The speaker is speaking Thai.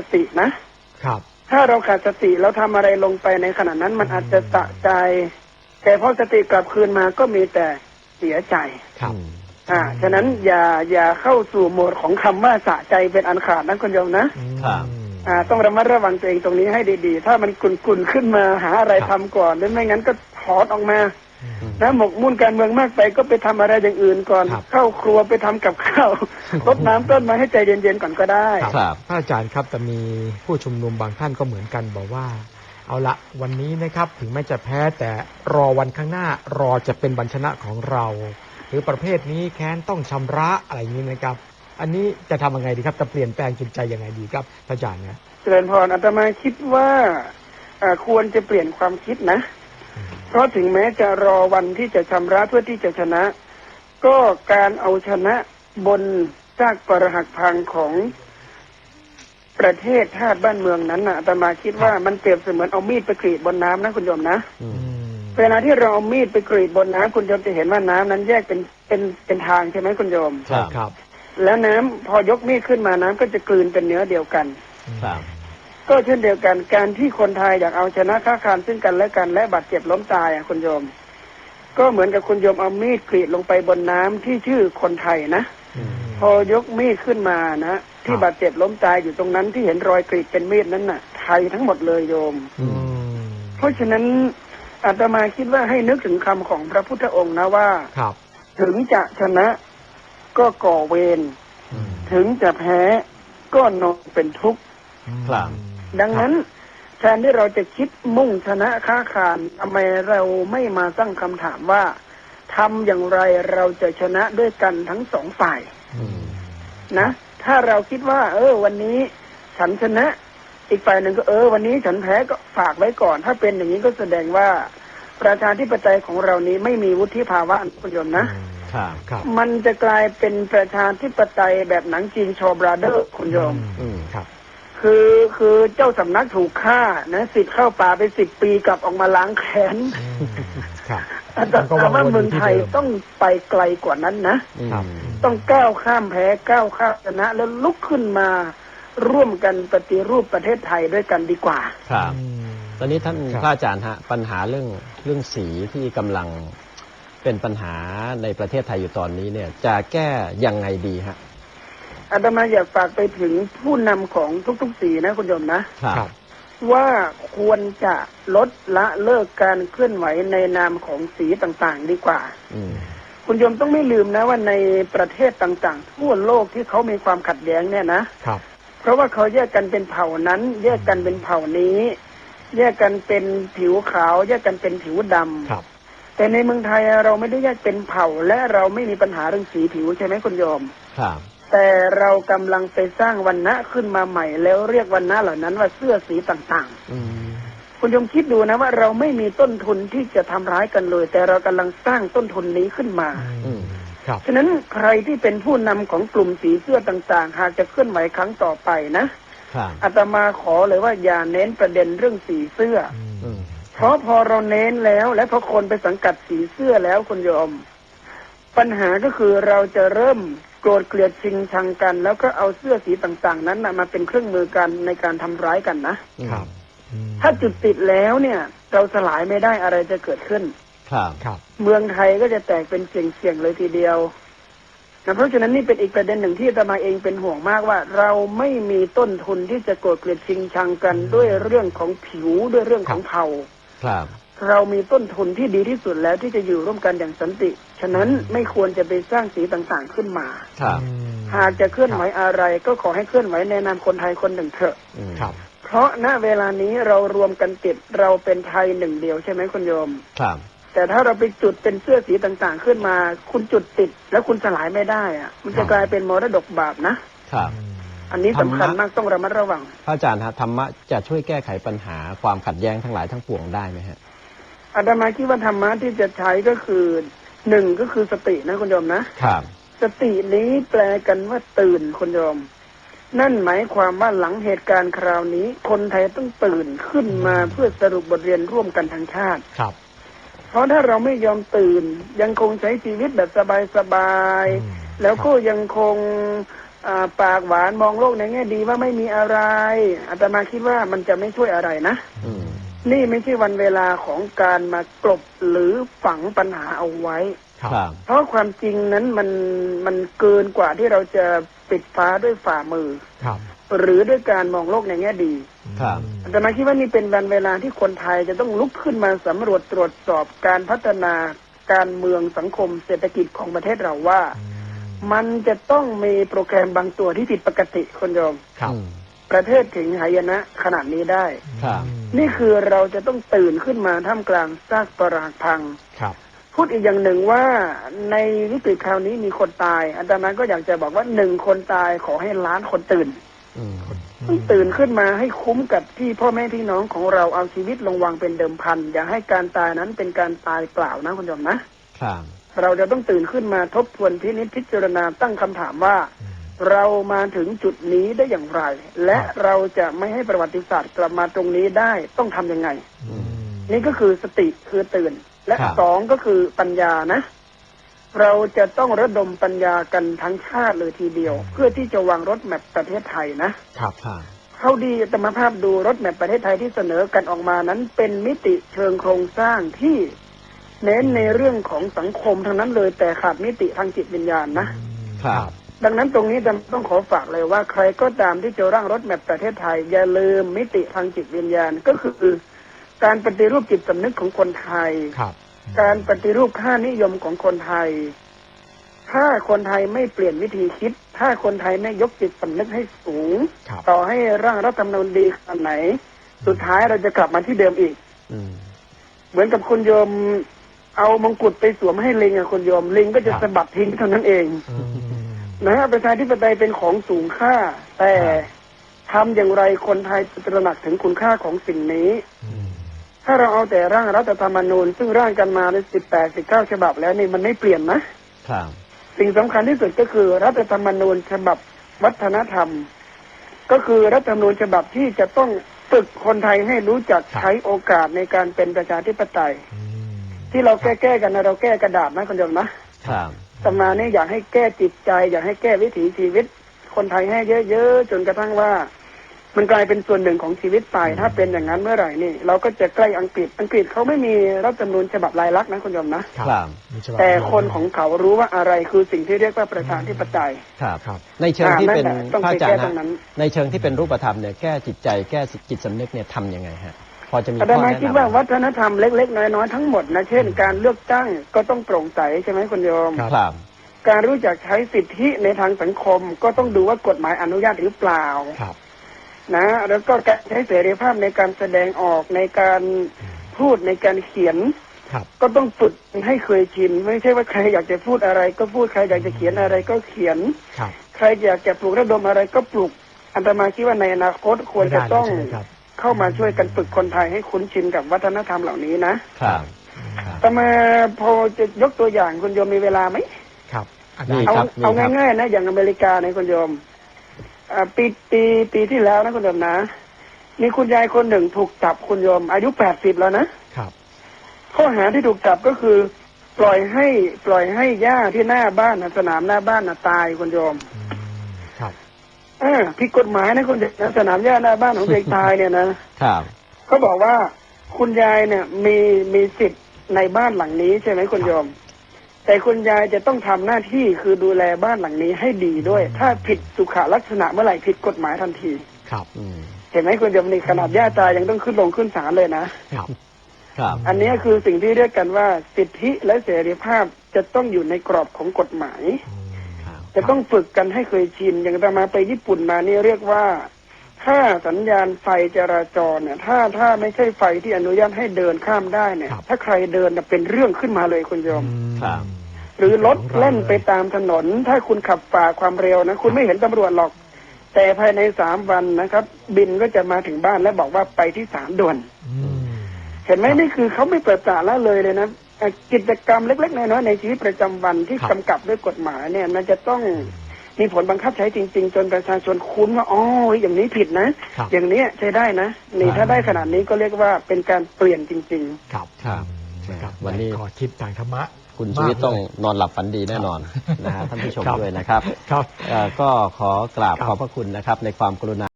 สตินะ ครับ ถ้าเราขาดสติแล้วทำอะไรลงไปในขณะนั้น มันอาจจะสะใจ แต่พอสติกลับคืนมาก็มีแต่เสียใจ ครับ อ่า ฉะนั้นอย่าอย่าเข้าสู่โหมดของคำว่าสะใจเป็นอันขาดนะคุณโยมนะ ครับอ่าต้องระมัดระวังตัวเองตรงนี้ให้ดีๆ ถ้ามันกุนๆขึ้นมาหาอะไรครัทำบก่อนหรือไม่งั้นก็ถอนออกมาอืม นะหมกมุ่นการเมืองมากไปก็ไปทำอะไรอย่างอื่นก่อนครับเข้าครัวไปทำกับข้าวรดน้ำต้นไม้ให้ใจเย็นๆก่อนก็ได้ครับพระอาจารย์ครับแต่มีผู้ชุมนุมบางท่านก็เหมือนกันบอกว่า เอาละวันนี้นะครับถึงแม้จะแพ้แต่รอวันข้างหน้ารอจะเป็นวันชนะของเรา หรือประเภทนี้แค้นต้องชำระอะไรอย่างนี้นะครับ อันนี้จะทำยังไงดีครับจะเปลี่ยนแปลงจิตใจยังไงดีครับพระอาจารย์นะเจริญพรอาตมาคิดว่าอ่าควรจะเปลี่ยนความคิดนะ เพราะถึงแม้จะรอวันที่จะชำระเพื่อที่จะชนะ ก็การเอาชนะบนซากปรหักพังของประเทศชาติบ้านเมืองนั้นนะอาตมาคิดว่ามันเปรียบเสมือนเอามีดไปกรีดบนน้ำนะคุณโยมนะอืมเวลาที่เราเอามีดไปกรีดบนน้ำคุณโยมจะเห็นว่าน้ำนั้นแยกเป็นเป็นเป็นทางใช่ไหมคุณโยมครัใช่บครับ แล้วน้ำพอยกมีดขึ้นมาน้ำก็จะกลืนเป็นเนื้อเดียวกันครับ ก็เช่นเดียวกันการที่คนไทยอยากเอาชนะค้าคานซึ่งกันและกันและบาดเจ็บล้มตายอะคุณโยม ก็เหมือนกับคุณโยมเอามีดกรีดลงไปบนน้ำที่ชื่อคนไทยนะอืมพอยกมีดขึ้นมานะที่ครับบาดเจ็บล้มตายอยู่ตรงนั้นที่เห็นรอยกรีดเป็นมีดนั้นน่ะ ไทยทั้งหมดเลยโยมอืมเพราะฉะนั้นอาตมาคิดว่าให้นึกถึงคำของพระพุทธองค์นะว่าครับ ถึงจะชนะก็ก่อเวรอืมถึงจะแพ้ก็นอนเป็นทุกข์ครับ ดังนั้นแทนที่เราจะคิดมุ่งชนะค้าขานทำไมเราไม่มาตั้งคำถามว่าทำอย่างไรเราจะชนะด้วยกันทั้งสองฝ่ายอืมนะ ถ้าเราคิดว่า เออ วันนี้ฉันชนะ อีกฝ่ายหนึ่งก็เออ วันนี้ฉันแพ้ก็ฝากไว้ก่อน ถ้าเป็นอย่างนี้ก็แสดงว่า ประชาธิปไตยของเรานี้ไม่มีวุฒิภาวะคุณโยมนะครับครับมันจะกลายเป็นประชาธิปไตยแบบหนังจีนโชว์บราเดอร์คุณโยมอืมครับ คือคือเจ้าสำนักถูกฆ่านะสิทธิ์เข้าป่าไปสิบปีกลับออกมาล้างแค้นอืมครับอาตมาว่าเมืองไทยต้องไปไกลกว่านั้นนะครับต้องก้าวข้ามแพ้ก้าวข้ามชนะ แล้วลุกขึ้นมาร่วมกันปฏิรูปประเทศไทยด้วยกันดีกว่า ครับอืมตอนนี้ท่านครับพระอาจารย์ฮะปัญหาเรื่องเรื่องสีที่กำลังเป็นปัญหาในประเทศไทยอยู่ตอนนี้เนี่ย จะแก้ยังไงดีฮะ อาตมาอยากฝากไปถึงผู้นำของทุกๆสีนะคุณโยมนะ ครับ ว่าควรจะลดละเลิกการเคลื่อนไหวในนามของสีต่างๆ ดีกว่า อืม คุณโยมต้องไม่ลืมนะว่าในประเทศต่างๆ ทั่วโลกที่เขามีความขัดแย้งเนี่ยนะ ครับ เพราะว่าเขาแยกกันเป็นเผ่านั้น แยกกันเป็นเผ่านี้ แยกกันเป็นผิวขาว แยกกันเป็นผิวดำครับ แต่ในเมืองไทยเราไม่ได้แยกเป็นเผ่า และเราไม่มีปัญหาเรื่องสีผิวใช่ไหมคุณโยม ครับ แต่เรากำลังไปสร้างวันณะขึ้นมาใหม่ แล้วเรียกวันณะเหล่านั้นว่าเสื้อสีต่างอืมๆคุณโยมคิดดูนะว่าเราไม่มีต้นทุนที่จะทำร้ายกันเลย แต่เรากำลังสร้างต้นทุนนี้ขึ้นมาอืมครับฉะนั้นใครที่เป็นผู้นำของกลุ่มสีเสื้อต่าง ๆ หากจะเคลื่อนไหวครั้งต่อไปนะครับอาตมาขอเลยว่าอย่าเน้นประเด็นเรื่องสีเสื้ออืมเพราะพอเราเน้นแล้ว และพอคนไปสังกัดสีเสื้อแล้วคุณโยม ปัญหาก็คือเราจะเริ่ม โกรธเกลียดชิงชังกัน แล้วก็เอาเสื้อสีต่างๆ นั้นนะมาเป็นเครื่องมือกันในการทำร้ายกันนะครับอืมถ้าจุดติดแล้วเนี่ย เราสลายไม่ได้อะไรจะเกิดขึ้น ครับครับ เมืองไทยก็จะแตกเป็นเสี่ยงๆเลยทีเดียวนะเพราะฉะนั้นนี่เป็นอีกประเด็นหนึ่งที่อาตมาเองเป็นห่วงมากว่า เราไม่มีต้นทุนที่จะโกรธเกลียดชิงชังกันด้วยเรื่องของผิวด้วยเรื่องของเผ่า ครับ เรามีต้นทุนที่ดีที่สุดแล้วที่จะอยู่ร่วมกันอย่างสันติ ฉะนั้นไม่ควรจะไปสร้างสีต่างๆขึ้นมา ครับอืมหากจะเคลื่อนไหวอะไรก็ขอให้เคลื่อนไหวในนามคนไทยคนหนึ่งเถอะอืมครับ เพราะณเวลานี้เรารวมกันติดเราเป็นไทยหนึ่งเดียวใช่ไหมคุณโยม ครับ แต่ถ้าเราไปจุดเป็นเสื้อสีต่างๆขึ้นมา คุณจุดติด แล้วคุณสลายไม่ได้อะมันจะกลายเป็นมรดกบาปนะครับ อันนี้สำคัญมากต้องระมัดระวัง พระอาจารย์ฮะธรรมะจะช่วยแก้ไขปัญหาความขัดแย้งทั้งหลายทั้งปวงได้ไหมฮะอาตมาคิดว่าธรรมะที่จะใช้ก็คือหนึ่งก็คือสตินะคุณโยมนะครับสตินี้แปลกันว่าตื่นคุณโยม นั่นหมายความว่าหลังเหตุการณ์คราวนี้ คนไทยต้องตื่นขึ้นมาเพื่อสรุปบทเรียนร่วมกันทางชาติ ครับ เพราะถ้าเราไม่ยอมตื่น ยังคงใช้ชีวิตแบบสบายอืมๆแล้วก็ยังคงอ่า ปากหวานมองโลกในแง่ดีว่าไม่มีอะไรอาตมาคิดว่ามันจะไม่ช่วยอะไรนะอืมนี่ไม่ใช่วันเวลาของการมากลบหรือฝังปัญหาเอาไว้ครับครับเพราะความจริงนั้นมันมันเกินกว่าที่เราจะปิดฟ้าด้วยฝ่ามือครับหรือด้วยการมองโลกในแง่ดีครับอาตมาคิดว่านี่เป็นวันเวลาที่คนไทยจะต้องลุกขึ้นมาสำรวจตรวจสอบการพัฒนาการเมืองสังคมเศรษฐกิจของประเทศเราว่า มันจะต้องมีโปรแกรมบางตัวที่ผิดปกติคนโยมครับอืมประเทศถึงหายนะขนาดนี้ได้ ครับ นี่คือเราจะต้องตื่นขึ้นมาท่ามกลางซากปรักพังครับ พูดอีกอย่างหนึ่งว่าในวิกฤตคราวนี้มีคนตาย อาจารย์ก็อยากจะบอกว่าหนึ่งคนตายขอให้ล้านคนตื่นอืมต้องตื่นขึ้นมาให้คุ้มกับที่พ่อแม่พี่น้องของเราเอาชีวิตลงวางเป็นเดิมพัน อย่าให้การตายนั้นเป็นการตายเปล่านะคุณผู้ชมนะครับ เราจะต้องตื่นขึ้นมาทบทวนพินิจพิจารณาตั้งคำถามว่า เรามาถึงจุดนี้ได้อย่างไร และเราจะไม่ให้ประวัติศาสตร์กลับมาตรงนี้ได้ต้องทำยังไงอืมนี่ก็คือสติคือตื่น และครับสองก็คือปัญญานะ เราจะต้องระดมปัญญากันทั้งชาติเลยทีเดียว เพื่อที่จะวางรถแมพประเทศไทยนะครับครับเขาดีธรรมภาพดูรถแมพประเทศไทยที่เสนอกันออกมานั้น เป็นมิติเชิงโครงสร้างที่ เน้นในเรื่องของสังคมทั้งนั้นเลยแต่ขาดมิติทางจิตวิญญาณนะครับ ดังนั้นตรงนี้จะต้องขอฝากเลยว่าใครก็ตามที่จะร่างรถแมพประเทศไทย อย่าลืมมิติทางจิตวิญญาณก็คือการปฏิรูปจิตสำนึกของคนไทยครับ การปฏิรูปค่านิยมของคนไทย ถ้าคนไทยไม่เปลี่ยนวิธีคิด ถ้าคนไทยไม่ยกจิตสำนึกให้สูงครับต่อให้ร่างรัฐธรรมนูญดีขนาดไหน สุดท้ายเราจะกลับมาที่เดิมอีกอืมเหมือนกับคุณโยม เอามงกุฎไปสวมให้ลิงอะคุณโยมลิงก็จะสะบัดทิ้งเท่านั้นเองอืมนะฮะประชาธิปไตยเป็นของสูงค่า แต่ทำอย่างไรคนไทยจะตระหนักถึงคุณค่าของสิ่งนี้อืมถ้าเราเอาแต่ร่างรัฐธรรมนูญ ซึ่งร่างกันมาในสิบแปดสิบเก้าฉบับแล้วนี่มันไม่เปลี่ยนนะครับสิ่งสำคัญที่สุดก็คือ รัฐธรรมนูญฉบับวัฒนธรรม ก็คือรัฐธรรมนูญฉบับที่จะต้องฝึกคนไทยให้รู้จักใช้โอกาสในการเป็นประชาธิปไตยอืม ที่เราแก้แก้ๆกันนะเราแก้กระดาษนะคุณโยมนะครับตำนานี่อยากให้แก้จิตใจ อยากให้แก้วิถีชีวิต คนไทยให้เยอะๆจนกระทั่งว่า มันกลายเป็นส่วนหนึ่งของชีวิตไป ถ้าเป็นอย่างนั้นเมื่อไหร่นี่ เราก็จะใกล้อังกฤษอังกฤษเขาไม่มีรัฐธรรมนูญฉบับลายลักษณ์นะคุณโยมนะครับมีฉบับแต่คนของเขารู้ว่าอะไรคือสิ่งที่เรียกว่าประชาธิปไตยครับครับในเชิงที่เป็นอ่านั่นแหละต้องพระไปอาจารแก้ย์ตรงนั้นะนในเชิงที่เป็นรูปธรรมเนี่ยแก้จิตใจแก้จิตสำนึกเนี่ยทำยังไงฮะ พอจะมีอาข้ตอมาแนะคิดนำว่าวัฒนธรรมเล็ก ๆ น้อยๆทั้งหมดนะเช่น การเลือกตั้งก็ต้องโปร่งใสใช่ไหมคุณโยมครับครับการรู้จักใช้สิทธิในทางสังคม ก็ต้องดูว่ากฎหมายอนุญาตหรือเปล่าครับ นะ แล้วก็การใช้เสรีภาพในการแสดงออกในการพูดในการเขียนครับก็ต้องฝึกให้เคยชิน ไม่ใช่ว่าใครอยากจะพูดอะไร ก็พูดใครอยากจะเขียนอะไรก็เขียนครับใครอยากจะปลูกระดมอะไรก็ปลูกอันตมาคิดว่าในอนาคตควรจะต้องไม่ได้ เลยใช่ไหมครับเข้ามาช่วยกันฝึกคนไทยให้คุ้นชินกับวัฒนธรรมเหล่านี้นะครับครับแต่มาพอจะยกตัวอย่างคุณโยมมีเวลาไหมครับอานี่จารย์เอาครับเอาครับง่ายๆนะ อย่างอเมริกาในยคุณโยมอ่าปีปีปีที่แล้วนะคุณโยมนะ มีคุณยายคนหนึ่งถูกจับคุณโยม อายุแปดสิบแล้วนะครับข้อหาที่ถูกจับก็คือ ปล่อยให้ปล่อยให้หญ้าที่หน้าบ้านน่ะสนามหน้าบ้านน่ะตายคุณโยมอืมครับเออผิดกฎหมายนะคุณเด็กนะสนามหญ้าหน้าบ้านของเด็กตายเนี่ยนะครับเขาบอกว่าคุณยายเนี่ย มีมีสิทธิ์ในบ้านหลังนี้ใช่ไหมคุณโยม แต่คุณยายจะต้องทำหน้าที่คือดูแลบ้านหลังนี้ให้ดีด้วย ถ้าผิดสุขลักษณะเมื่อไหร่ผิดกฎหมายทันที ครับอืมเห็นไหมคุณโยมนี่ขนาดย่าตายยังต้องขึ้นลงขึ้นศาลเลยนะครับ ครับ อันนี้คือสิ่งที่เรียกกันว่า สิทธิและเสรีภาพจะต้องอยู่ในกรอบของกฎหมายอืมครับ จะต้องฝึกกันให้เคยชินอย่างตามาไปญี่ปุ่นมานี่เรียกว่า ถ้าสัญญาณไฟจราจรเนี่ย ถ้าถ้าไม่ใช่ไฟที่อนุญาตให้เดินข้ามได้เนี่ย ถ้าใครเดินน่ะเป็นเรื่องขึ้นมาเลยคุณโยมครับหรือรถเล่นไปตามถนน ถ้าคุณขับฝ่าความเร็วนะ คุณไม่เห็นตำรวจหรอก แต่ภายในสามวันนะครับ บินก็จะมาถึงบ้านและบอกว่าไปที่ศาลด่วนอืมเห็นไหมนี่คือเขาไม่เปิดตาละเลยเลยนะเอ่อ กิจกรรมเล็ก ๆ น้อยๆในชีวิตประจำวันที่กำกับด้วยกฎหมายเนี่ย มันจะต้องมีผลบังคับใช้จริง ๆ จนประชาชนคุ้นว่าอ๋ออย่างนี้ผิดนะครับอย่างเนี้ยใช้ได้นะ นี่ถ้าได้ขนาดนี้ก็เรียกว่าเป็นการเปลี่ยนจริงครับครับนะครับวันนี้ขอคิดทางธรรมะคุณชูวิทย์มากเลยต้องนอนหลับฝันดีแน่นอนนะฮะท่านผู้ชมครับด้วยนะครับครับเอ่อก็ขอกราบครับขอบพระคุณนะครับในความกรุณา